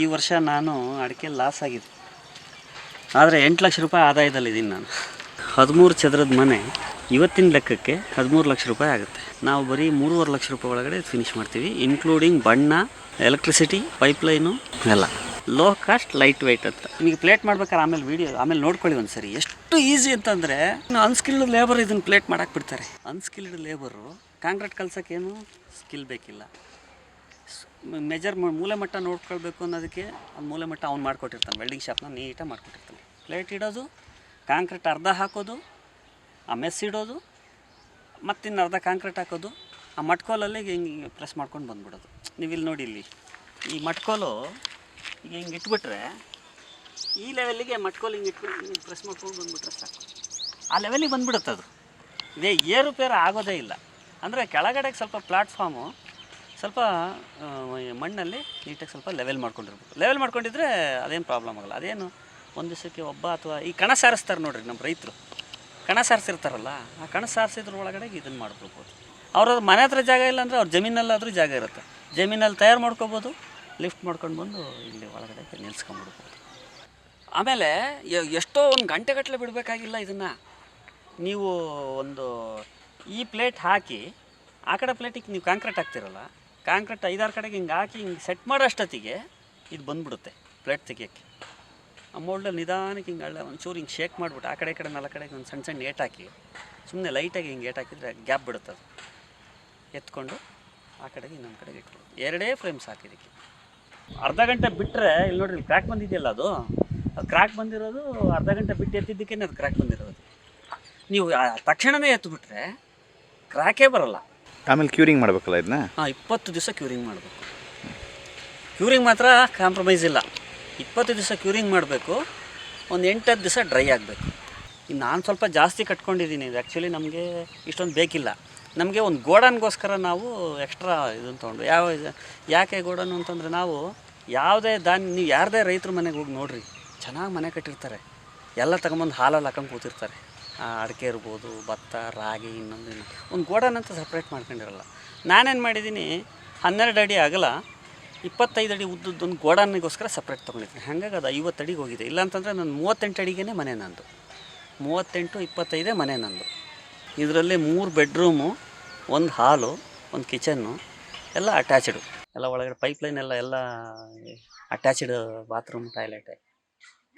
ಈ ವರ್ಷ ನಾನು ಅಡಿಕೆ ಲಾಸ್ ಆಗಿದೆ. ಆದರೆ ಎಂಟು ಲಕ್ಷ ರೂಪಾಯಿ ಆದಾಯದಲ್ಲಿದ್ದೀನಿ ನಾನು. ಹದಿಮೂರು ಚದರದ ಮನೆ ಇವತ್ತಿನ ಲೆಕ್ಕಕ್ಕೆ ಹದಿಮೂರು ಲಕ್ಷ ರೂಪಾಯಿ ಆಗುತ್ತೆ. ನಾವು ಬರೀ ಮೂರುವರೆ ಲಕ್ಷ ರೂಪಾಯಿ ಒಳಗಡೆ ಫಿನಿಶ್ ಮಾಡ್ತೀವಿ ಇನ್ಕ್ಲೂಡಿಂಗ್ ಬಣ್ಣ ಎಲೆಕ್ಟ್ರಿಸಿಟಿ ಪೈಪ್ಲೈನು ಎಲ್ಲ. ಲೋ ಕಾಸ್ಟ್ ಲೈಟ್ ವೆಯ್ಟ್ ಅಂತ. ನಿಮಗೆ ಪ್ಲೇಟ್ ಮಾಡ್ಬೇಕಾದ್ರೆ ಆಮೇಲೆ ವೀಡಿಯೋ ಆಮೇಲೆ ನೋಡ್ಕೊಳ್ಳಿ ಒಂದು ಸರಿ ಎಷ್ಟು ಈಸಿ ಅಂತಂದರೆ ಅನ್ಸ್ಕಿಲ್ಡ್ ಲೇಬರ್ ಇದನ್ನು ಪ್ಲೇಟ್ ಮಾಡಾಕ್ಬಿಡ್ತಾರೆ ಅನ್ಸ್ಕಿಲ್ಡ್ ಲೇಬರು ಕಾಂಕ್ರೀಟ್ ಕಲ್ಸೋಕ್ಕೇನು ಸ್ಕಿಲ್ ಬೇಕಿಲ್ಲ. ಮೆಜರ್ ಮೂಲೆ ಮಟ್ಟ ನೋಡ್ಕೊಳ್ಬೇಕು ಅನ್ನೋದಕ್ಕೆ ಅದು ಮೂಲೆ ಮಟ್ಟ ಅವ್ನು ಮಾಡಿಕೊಟ್ಟಿರ್ತಾನೆ. ವೆಲ್ಡಿಂಗ್ ಶಾಪ್ನ ನೀಟಾಗಿ ಮಾಡ್ಕೊಟ್ಟಿರ್ತಾನೆ. ಪ್ಲೇಟ್ ಇಡೋದು ಕಾಂಕ್ರೀಟ್ ಅರ್ಧ ಹಾಕೋದು, ಆ ಮೆಸ್ ಇಡೋದು, ಮತ್ತಿನ್ನು ಅರ್ಧ ಕಾಂಕ್ರೀಟ್ ಹಾಕೋದು, ಆ ಮಟ್ಕೋಲಲ್ಲಿ ಹಿಂಗೆ ಪ್ರೆಸ್ ಮಾಡ್ಕೊಂಡು ಬಂದ್ಬಿಡೋದು. ನೀವು ಇಲ್ಲಿ ನೋಡಿ ಇಲ್ಲಿ, ಈ ಮಟ್ಕೋಲು ಈಗ ಹಿಂಗೆ ಇಟ್ಬಿಟ್ರೆ ಈ ಲೆವೆಲ್ಲಿಗೆ ಮಟ್ಕೋಲು ಹಿಂಗೆ ಇಟ್ಬಿಟ್ಟು ಹಿಂಗೆ ಪ್ರೆಸ್ ಮಾಡ್ಕೊಂಡು ಬಂದ್ಬಿಟ್ರೆ ಸಾಕು. ಆ ಲೆವೆಲಿಗೆ ಬಂದ್ಬಿಡುತ್ತೆ ಅದು. ಇದೇ ಏರುಪೇರು ಆಗೋದೇ ಇಲ್ಲ. ಅಂದರೆ ಕೆಳಗಡೆಗೆ ಸ್ವಲ್ಪ ಪ್ಲಾಟ್ಫಾರ್ಮು ಸ್ವಲ್ಪ ಮಣ್ಣಲ್ಲಿ ನೀಟಾಗಿ ಸ್ವಲ್ಪ ಲೆವೆಲ್ ಮಾಡ್ಕೊಂಡಿರ್ಬೇಕು. ಲೆವೆಲ್ ಮಾಡ್ಕೊಂಡಿದ್ರೆ ಅದೇನು ಪ್ರಾಬ್ಲಮ್ ಆಗಲ್ಲ. ಅದೇನು ಒಂದು ದಿವಸಕ್ಕೆ ಒಬ್ಬ ಅಥವಾ ಈ ಕಣ ಸಾರಿಸ್ತಾರೆ ನೋಡ್ರಿ ನಮ್ಮ ರೈತರು. ಕಣ ಸಾರಿಸಿರ್ತಾರಲ್ಲ, ಆ ಕಣ ಸಾರಿಸಿದ್ರ ಒಳಗಡೆ ಇದನ್ನು ಮಾಡ್ಕೊಳ್ಬೋದು. ಅವ್ರದ್ದು ಮನೆ ಹತ್ರ ಜಾಗ ಇಲ್ಲ ಅಂದರೆ ಅವ್ರ ಜಮೀನಲ್ಲಾದರೂ ಜಾಗ ಇರುತ್ತೆ. ಜಮೀನಲ್ಲಿ ತಯಾರು ಮಾಡ್ಕೋಬೋದು, ಲಿಫ್ಟ್ ಮಾಡ್ಕೊಂಡು ಬಂದು ಇಲ್ಲಿ ಒಳಗಡೆ ನಿಲ್ಸ್ಕೊಂಬಿಡ್ಬೋದು. ಆಮೇಲೆ ಎಷ್ಟೋ ಒಂದು ಗಂಟೆಗಟ್ಟಲೆ ಬಿಡಬೇಕಾಗಿಲ್ಲ ಇದನ್ನು. ನೀವು ಒಂದು ಈ ಪ್ಲೇಟ್ ಹಾಕಿ, ಆ ಕಡೆ ಪ್ಲೇಟಿಗೆ ನೀವು ಕಾಂಕ್ರೀಟ್ ಹಾಕ್ತಿರಲ್ಲ ಕಾಂಕ್ರೀಟ್ ಐದಾರು ಕಡೆಗೆ ಹಿಂಗೆ ಹಾಕಿ ಹಿಂಗೆ ಸೆಟ್ ಮಾಡೋಷ್ಟೊತ್ತಿಗೆ ಇದು ಬಂದ್ಬಿಡುತ್ತೆ ಪ್ಲೇಟ್ ತೆಗಿಯೋಕ್ಕೆ. ಆ ಮೋಲ್ಡಲ್ಲಿ ನಿಧಾನಕ್ಕೆ ಹಿಂಗೆ ಅಳ್ಳ ಒಂಚೂರು ಹಿಂಗೆ ಶೇಕ್ ಮಾಡಿಬಿಟ್ಟು ಆ ಕಡೆ ಕಡೆ ನಾಲ್ಕು ಕಡೆಗೆ ಒಂದು ಸಣ್ಣ ಸಣ್ಣ ಏಟ್ ಹಾಕಿ ಸುಮ್ಮನೆ ಲೈಟಾಗಿ ಹಿಂಗೆ ಏಟ್ ಹಾಕಿದರೆ ಗ್ಯಾಪ್ ಬಿಡುತ್ತೆ ಅದು. ಎತ್ಕೊಂಡು ಆ ಕಡೆಗೆ ಇನ್ನೊಂದು ಕಡೆಗೆ ಇಟ್ಕೊಂಡು ಎರಡೇ ಫ್ರೇಮ್ಸ್ ಹಾಕಿದ್ದಕ್ಕೆ ಅರ್ಧ ಗಂಟೆ ಬಿಟ್ಟರೆ ಇಲ್ಲಿ ನೋಡ್ರಿ ಕ್ರ್ಯಾಕ್ ಬಂದಿದೆಯಲ್ಲ ಅದು? ಅದು ಕ್ರ್ಯಾಕ್ ಬಂದಿರೋದು ಅರ್ಧ ಗಂಟೆ ಬಿಟ್ಟು ಎತ್ತಿದ್ದಕ್ಕೇ ಅದು ಕ್ರ್ಯಾಕ್ ಬಂದಿರೋದು. ನೀವು ತಕ್ಷಣವೇ ಎತ್ತು ಬಿಟ್ರೆ ಕ್ರ್ಯಾಕೇ ಬರಲ್ಲ. ಆಮೇಲೆ ಕ್ಯೂರಿಂಗ್ ಮಾಡಬೇಕಲ್ಲ ಇದನ್ನ? ಹಾಂ, ಇಪ್ಪತ್ತು ದಿವಸ ಕ್ಯೂರಿಂಗ್ ಮಾಡಬೇಕು. ಕ್ಯೂರಿಂಗ್ ಮಾತ್ರ ಕಾಂಪ್ರಮೈಸ್ ಇಲ್ಲ. ಇಪ್ಪತ್ತು ದಿವಸ ಕ್ಯೂರಿಂಗ್ ಮಾಡಬೇಕು, ಒಂದು ಎಂಟತ್ತು ದಿವಸ ಡ್ರೈ ಆಗಬೇಕು. ಇನ್ನು ನಾನು ಸ್ವಲ್ಪ ಜಾಸ್ತಿ ಕಟ್ಕೊಂಡಿದ್ದೀನಿ, ಇದು ಆ್ಯಕ್ಚುಲಿ ನಮಗೆ ಇಷ್ಟೊಂದು ಬೇಕಿಲ್ಲ. ನಮಗೆ ಒಂದು ಗೋಡನ್ಗೋಸ್ಕರ ನಾವು ಎಕ್ಸ್ಟ್ರಾ ಇದನ್ನು ತೊಗೊಂಡು, ಯಾವ ಯಾಕೆ ಗೋಡನ್ ಅಂತಂದರೆ ನಾವು ಯಾವುದೇ ದಾನ್, ನೀವು ಯಾರದೇ ರೈತರ ಮನೆಗೆ ಹೋಗಿ ನೋಡ್ರಿ, ಚೆನ್ನಾಗಿ ಮನೆ ಕಟ್ಟಿರ್ತಾರೆ. ಎಲ್ಲ ತಗೊಂಬಂದು ಹಾಲಲ್ಲಿ ಹಾಕೊಂಡು ಕೂತಿರ್ತಾರೆ. ಅಡಿಕೆ ಇರ್ಬೋದು, ಭತ್ತ, ರಾಗಿ, ಇನ್ನೊಂದು ಒಂದು ಗೋಡನ್ ಅಂತ ಸಪ್ರೇಟ್ ಮಾಡ್ಕೊಂಡಿರಲ್ಲ. ನಾನೇನು ಮಾಡಿದ್ದೀನಿ, ಹನ್ನೆರಡು ಅಡಿ ಅಗಲ, ಇಪ್ಪತ್ತೈದು ಅಡಿ ಉದ್ದದ್ದೊಂದು ಗೋಡನ್ನಿಗೋಸ್ಕರ ಸಪ್ರೇಟ್ ತೊಗೊಂಡಿದ್ದೀನಿ. ಹಾಗಾಗಿ ಅದು ಐವತ್ತು ಅಡಿಗೆ ಹೋಗಿದೆ. ಇಲ್ಲಾಂತಂದರೆ ನಾನು ಮೂವತ್ತೆಂಟು ಅಡಿಗೆ ಮನೆ ನಂದು. ಮೂವತ್ತೆಂಟು, ಇಪ್ಪತ್ತೈದೇ ಮನೆ ನಂದು. ಇದರಲ್ಲಿ ಮೂರು ಬೆಡ್ರೂಮು, ಒಂದು ಹಾಲು, ಒಂದು ಕಿಚನ್ನು, ಎಲ್ಲ ಅಟ್ಯಾಚ್ಡು ಎಲ್ಲ ಒಳಗಡೆ ಪೈಪ್ಲೈನ್ ಎಲ್ಲ ಎಲ್ಲ ಅಟ್ಯಾಚ್ಡ್ ಬಾತ್ರೂಮ್ ಟಾಯ್ಲೆಟೇ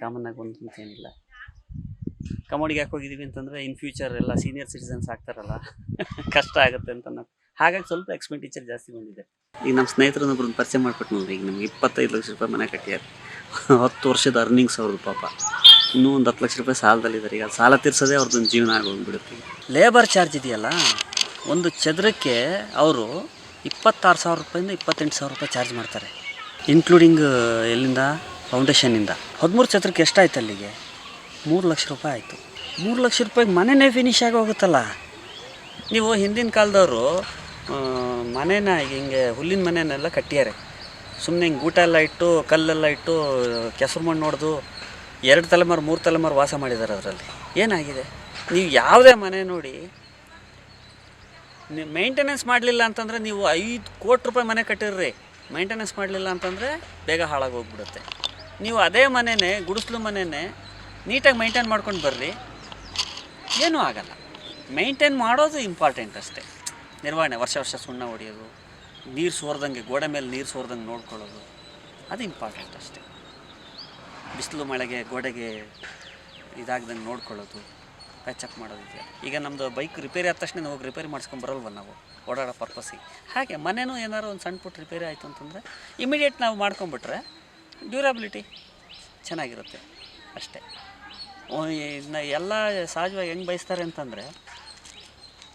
ಕಾಮನ್ನಾಗಿ ಒಂದು ಏನಿಲ್ಲ. ಕಮೋಡಿಗೆ ಯಾಕೆ ಹೋಗಿದ್ದೀವಿ ಅಂತಂದರೆ ಇನ್ ಫ್ಯೂಚರ್ ಎಲ್ಲ ಸೀನಿಯರ್ ಸಿಟಿಸನ್ಸ್ ಆಗ್ತಾರಲ್ಲ, ಕಷ್ಟ ಆಗುತ್ತೆ ಅಂತ ನಾವು. ಹಾಗಾಗಿ ಸ್ವಲ್ಪ ಎಕ್ಸ್ಪೆಂಡಿಚರ್ ಜಾಸ್ತಿ ಬಂದಿದೆ. ಈಗ ನಮ್ಮ ಸ್ನೇಹಿತರನ್ನೊಬ್ರನ್ನ ಪರಿಚಯ ಮಾಡ್ಕೊಟ್ಟು ನೋಡಿ ಈಗ ನಮ್ಗೆ ಇಪ್ಪತ್ತೈದು ಲಕ್ಷ ರೂಪಾಯಿ ಮನೆ ಕಟ್ಟಿದ್ದಾರೆ. ಹತ್ತು ವರ್ಷದ ಅರ್ನಿಂಗ್ಸ್ ಅವ್ರದ್ದು ಪಾಪ. ಇನ್ನೂ ಒಂದು ಹತ್ತು ಲಕ್ಷ ರೂಪಾಯಿ ಸಾಲದಲ್ಲಿದ್ದಾರೆ ಈಗ ಸಾಲ ತೀರ್ಸೋದೇ ಅವ್ರದ್ದೊಂದು ಜೀವನ ಆಗೋಗ್ಬಿಡುತ್ತೆ ಲೇಬರ್ ಚಾರ್ಜ್ ಇದೆಯಲ್ಲ, ಒಂದು ಚದರಕ್ಕೆ ಅವರು ಇಪ್ಪತ್ತಾರು ಸಾವಿರ ರೂಪಾಯಿಂದ ಇಪ್ಪತ್ತೆಂಟು ಸಾವಿರ ರೂಪಾಯಿ ಚಾರ್ಜ್ ಮಾಡ್ತಾರೆ ಇನ್ಕ್ಲೂಡಿಂಗ್ ಎಲ್ಲಿಂದ? ಫೌಂಡೇಶನ್ನಿಂದ ಹದಿಮೂರು ಚದರಕ್ಕೆ ಎಷ್ಟಾಯ್ತು ಅಲ್ಲಿಗೆ? ಮೂರು ಲಕ್ಷ ರೂಪಾಯಿ ಆಯಿತು. ಮೂರು ಲಕ್ಷ ರೂಪಾಯಿಗೆ ಮನೆನೇ ಫಿನಿಶ್ ಆಗಿ ಹೋಗುತ್ತಲ್ಲ ನೀವು ಹಿಂದಿನ ಕಾಲದವರು ಮನೇನ ಹಿಂಗೆ ಹುಲ್ಲಿನ ಮನೆಯನ್ನೆಲ್ಲ ಕಟ್ಟಿಯಾರೆ. ಸುಮ್ಮನೆ ಹಿಂಗೆ ಊಟ ಎಲ್ಲ ಇಟ್ಟು, ಕಲ್ಲೆಲ್ಲ ಇಟ್ಟು, ಕೆಸರು ಮಣ್ಣು ಹೊಡೆದು ಎರಡು ತಲೆಮಾರು, ಮೂರು ತಲೆಮಾರು ವಾಸ ಮಾಡಿದ್ದಾರೆ ಅದರಲ್ಲಿ. ಏನಾಗಿದೆ? ನೀವು ಯಾವುದೇ ಮನೆ ನೋಡಿ, ನೀವು ಮೇಂಟೆನೆನ್ಸ್ ಮಾಡಲಿಲ್ಲ ಅಂತಂದರೆ ನೀವು ಐದು ಕೋಟಿ ರೂಪಾಯಿ ಮನೆ ಕಟ್ಟಿರ್ರಿ. ಮೇಂಟೆನೆನ್ಸ್ ಮಾಡಲಿಲ್ಲ ಅಂತಂದರೆ ಬೇಗ ಹಾಳಾಗಿ ಹೋಗ್ಬಿಡುತ್ತೆ ನೀವು ಅದೇ ಮನೆನೇ, ಗುಡಿಸ್ಲು ಮನೆನೇ ನೀಟಾಗಿ ಮೈಂಟೈನ್ ಮಾಡ್ಕೊಂಡು ಬರ್ರಿ. ಏನೂ ಆಗಲ್ಲ. ಮೈಂಟೈನ್ ಮಾಡೋದು ಇಂಪಾರ್ಟೆಂಟ್ ಅಷ್ಟೇ. ನಿರ್ವಹಣೆ, ವರ್ಷ ವರ್ಷ ಸುಣ್ಣ ಹೊಡೆಯೋದು, ನೀರು ಸೋರ್ದಂಗೆ, ಗೋಡೆ ಮೇಲೆ ನೀರು ಸೋರ್ದಂಗೆ ನೋಡ್ಕೊಳ್ಳೋದು, ಅದು ಇಂಪಾರ್ಟೆಂಟ್ ಅಷ್ಟೇ. ಬಿಸಿಲು ಮಳೆಗೆ, ಗೋಡೆಗೆ ಇದಾಗ್ದಂಗೆ ನೋಡ್ಕೊಳ್ಳೋದು ಪ್ಯಾಚಪ್ ಮಾಡೋದಿದೆ ಈಗ ನಮ್ಮದು ಬೈಕ್ ರಿಪೇರಿ ಆದ ತಕ್ಷಣ ಹೋಗಿ ರಿಪೇರಿ ಮಾಡ್ಸ್ಕೊಂಡು ಬರೋಲ್ವ ನಾವು? ಓಡಾಡೋ ಪರ್ಪಸ್ಸಿಗೆ ಹಾಗೆ ಮನೇನೂ ಏನಾದ್ರು ಒಂದು ಸಣ್ಣ ಪುಟ್ಟ ರಿಪೇರಿ ಆಯಿತು ಅಂತಂದರೆ ಇಮಿಡಿಯೇಟ್ ನಾವು ಮಾಡ್ಕೊಂಬಿಟ್ರೆ ಡ್ಯೂರಬಿಲಿಟಿ ಚೆನ್ನಾಗಿರುತ್ತೆ ಅಷ್ಟೇ. ಇದನ್ನ ಎಲ್ಲ ಸಹಜವಾಗಿ ಹೆಂಗೆ ಬಯಸ್ತಾರೆ ಅಂತಂದರೆ